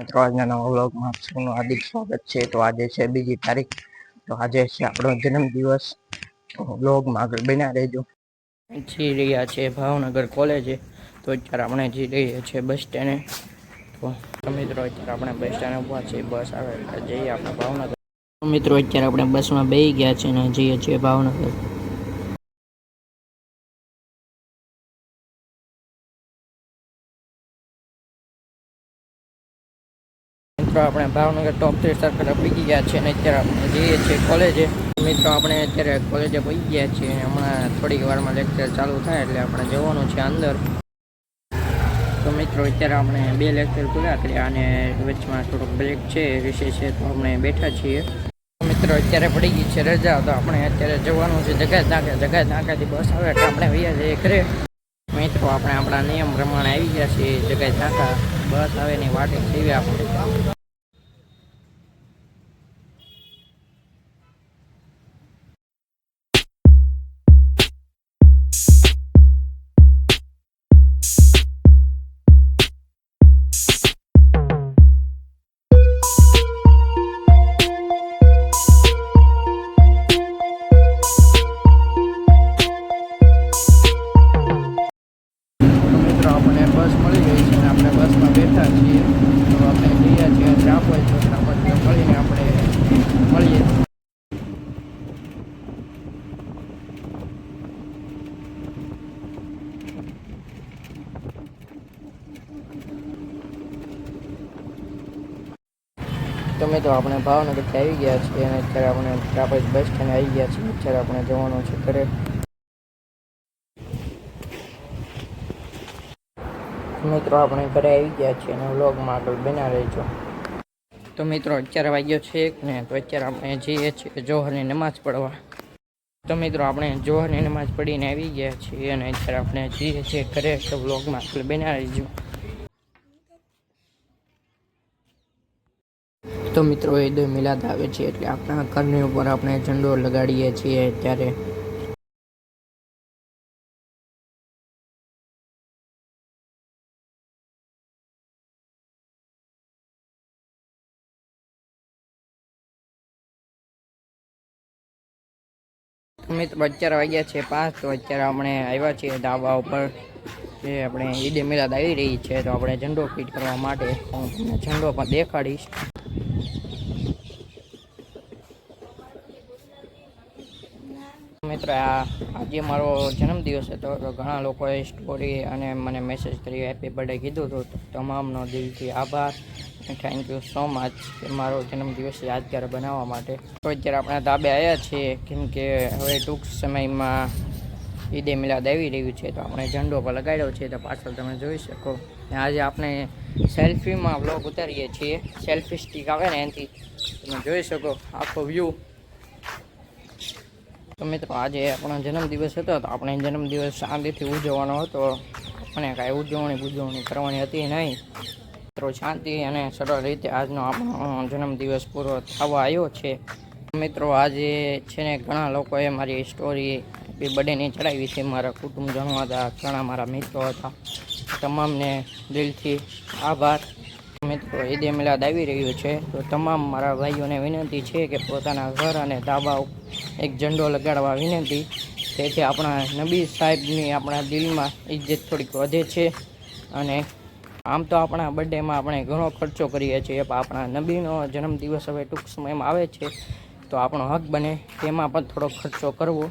મિત્રો, આજના નવા વ્લોગમાં સૌનું હાર્દિક સ્વાગત છે. તો આજે છે બીજી તારીખ. તો આજે છે આપણો જન્મદિવસ. વ્લોગમાં આગળ બન્યા રહેજો. જઈ રહ્યા છે ભાવનગર કોલેજે. તો અત્યારે આપણે જઈ રહ્યા છીએ બસ સ્ટેન્ડે. તો મિત્રો, અત્યારે આપણે બસ સ્ટેન્ડ ઊભા છીએ. બસ આવે એટલે જઈએ આપણે ભાવનગર. મિત્રો, અત્યારે આપણે બસમાં બેસી ગયા છીએ અને જઈએ છીએ ભાવનગર. મિત્રો, આપણે ભાવનગર ટોપ થ્રી સર્કલ પહોંચી ગયા છે અને અત્યારે આપણે જઈએ છીએ કોલેજે મિત્રો, આપણે અત્યારે કોલેજે પહોંચી ગયા છીએ. હમણાં થોડીક વારમાં લેક્ચર ચાલુ થાય એટલે આપણે જવાનું છે અંદર. તો મિત્રો, અત્યારે આપણે બે લેક્ચર પૂરા કર્યા અને વચમાં થોડોક બ્રેક છે વિશે છે તો આપણે બેઠા છીએ. મિત્રો, અત્યારે પડી ગઈ છે રજા, તો આપણે અત્યારે જવાનું છે જગાત નાકે જગાત નાકાથી બસ આવે એટલે આપણે વૈયા જઈએ ઘરે. મિત્રો, આપણે આપણા નિયમ પ્રમાણે આવી ગયા છીએ. જગ્યાએ નાકા બસ આવે ની વાટે જીવે આપણે તો મિત્રો આપણે ભાવનગરથી આવી ગયા છીએ અને અત્યારે આપણે ત્રાપજ બસ સ્ટેન્ડ આવી ગયા છીએ. અત્યારે આપણે જવાનું છે ઘરે. મિત્રો, આપણે ઘરે આવી ગયા છીએ અને વ્લોગમાં આગળ બના રહેજો. તો મિત્રો અત્યારે વાગ્યો છે એક ને તો અત્યારે આપણે જઈએ છીએ જોહરની નમાઝ પડવા તો મિત્રો, આપણે જોહરની નમાઝ પડીને આવી ગયા છીએ અને અત્યારે આપણે જઈએ છીએ ઘરે. તો વ્લોગમાં આગળ બના રહેજો. તો મિત્રો ઈદ મિલાદ આવે છે એટલે આપણા ઘરની ઉપર આપણે ઝંડો લગાડીએ છીએ ત્યારે. મિત્રો અત્યારે વાગ્યા છે પાંચ, તો અત્યારે આપણે આવ્યા છીએ ધાબા ઉપર. જે આપણે ઈદ મિલાદ આવી રહી છે, તો આપણે ઝંડો ફિટ કરવા માટે હું તમને ઝંડો પણ દેખાડીશ. મિત્રો આ આજે મારો જન્મદિવસ હતો, તો ઘણા લોકોએ સ્ટોરી અને મને મેસેજ કર્યો હેપી બર્થડે કીધું હતું. તમામનો દિલથી આભાર થેન્ક યુ સો મચ કે મારો જન્મદિવસ યાદગાર બનાવવા માટે. તો અત્યારે આપણે ધાબે આવ્યા છીએ, કેમ કે હવે ટૂંક સમયમાં ઈદે મિલાદ આવી રહ્યું છે, તો આપણે ઝંડો પર લગાડ્યો છે, તો પાછળ તમે જોઈ શકો. આજે આપણે સેલ્ફીમાં બ્લોગ ઉતારીએ છીએ. સેલ્ફી સ્ટિક આવે ને એનાથી, તમે જોઈ શકો આખો વ્યૂ તો મિત્રો, આજે આપણો જન્મદિવસ હતો, તો આપણે જન્મદિવસ શાંતિથી ઉજવવાનો હતો. આપણે કાંઈ ઉજવણી ઉજવણી કરવાની હતી નહીં. મિત્રો, શાંતિ અને સરળ રીતે આજનો આપણો જન્મદિવસ પૂરો થવા આવ્યો છે. મિત્રો, આજે છે ને ઘણા લોકોએ મારી સ્ટોરી હેપી બર્થડેની ચડાવી છે. મારા કુટુંબજનો હતા ઘણા મારા મિત્રો હતા. તમામને દિલથી આભાર. મિત્રો ઈદે મિલાદ આવી રહ્યું છે. તો તમામ મારા ભાઈઓને વિનંતી છે કે પોતાના ઘર અને ધાબા એક ઝંડો લગાડવા વિનંતી તેથી આપણા નબી સાહેબની આપણા દિલમાં ઇજ્જત થોડીક વધે છે. અને આમ તો આપણા બર્થડેમાં આપણે ઘણો ખર્ચો કરીએ છીએ, પણ આપણા નબીનો જન્મદિવસ હવે ટૂંક સમયમાં આવે છે, તો આપણો હક બને તેમાં પણ થોડો ખર્ચો કરવો.